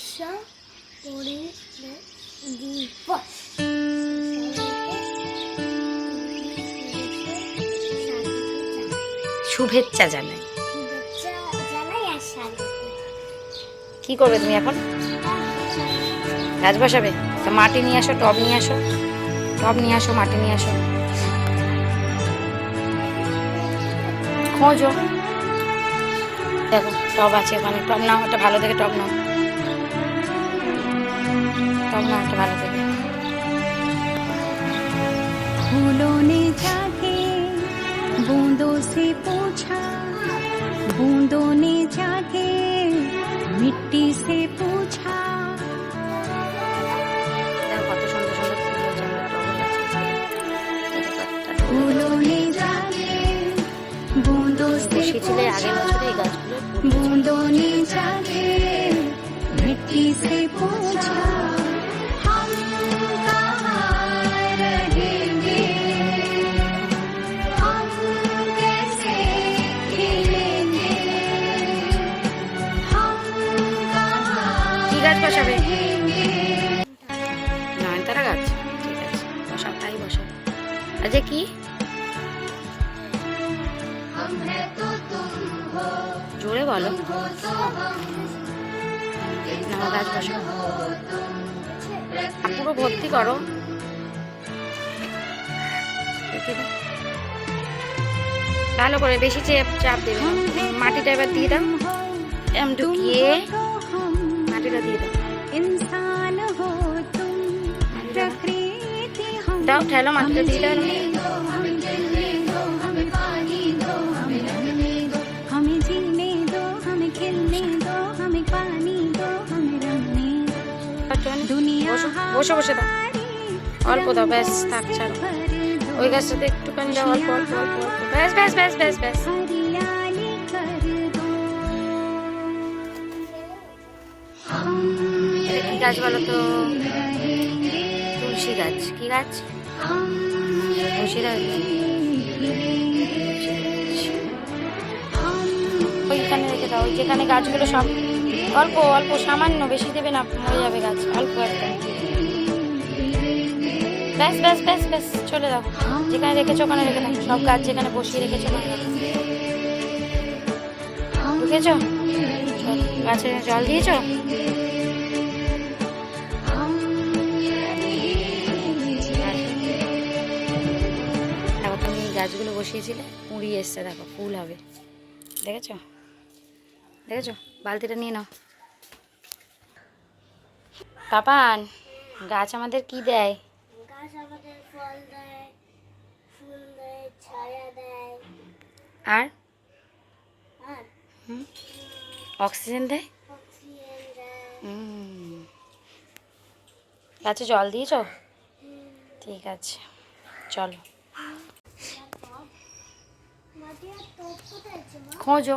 বিশ্ব পরিবেশ দিবস। শুভেচ্ছা জানাই। কি করবে তুমি এখন? গাছ বসাবে? তো মাটি নিয়ে আসো টব নিয়ে আসো। টব নিয়ে আসো মাটি নিয়ে আসো। খোঁজো। দেখো টব আছে ওখানে। টব নাও একটা ভালো দেখে টব নাও। টব নাও একটা ভালো দেখে फूलों ने जाके बूंदों से पूछा बूंदों ने जाके मिट्टी से पूछा দেখো কত সুন্দর সুন্দর ফুল হয়েছে আমার টবে গাছে। দেখো কতটা টবে फूलों ने जाके बूंदों से বসিয়েছিলে আগের पूछा বছরে এই গাছগুলো बूंदों ने जाके मिट्टी से पूछा গাছ বসাবে। নয়নতারা গাছ ঠিক আছে তাই আচ্ছা কি? জোরে বলো। গাছ পুরো ভর্তি করো। ভালো করে বেশি চেপ চাপ দেবে মাটিটা এবার দিয়ে দাম এম ঢুকিয়ে এটা দিয়ে দাও ইনসান হো তুম প্রকৃতি হম দাও ঠেলো মাটিটা দিয়ে দাও বসে বসে দাও অল্প দাও ব্যাস থাক ছাড়ো ওই গাছটাতে একটুখানি দাও অল্প অল্প অল্প ব্যাস ব্যাস ব্যাস ব্যাস ব্যাস গাছ বলো তো? তুলসী গাছ। কি গাছ? তুলসী গাছ। ওইখানে রেখে দাও। যেখানে গাছগুলো সব অল্প অল্প, সামান্য বেশি দেবে না মরে যাবে গাছ। অল্প একটা। ব্যাস ব্যাস ব্যাস ব্যাস, চলে দাও যেখানে রেখেছো ওখানে রেখে দাও। সব গাছ যেখানে বসিয়ে রেখেছো ওখানে ঢুকেছো? গাছে জল দিয়েছ? বসিয়েছিলে কুড়ি এসছে দেখো ফুল হবে। দেখেছ? দেখেছ? বালতিটা নিয়ে নাও। পাপান গাছ আমাদের কি দেয়? আর? অক্সিজেন দেয়? অক্সিজেন দেয়। হুম। গাছে জল দিয়েছ? ঠিক আছে চলো মাটি আর তোপ কোথায় আছে মা খোঁজো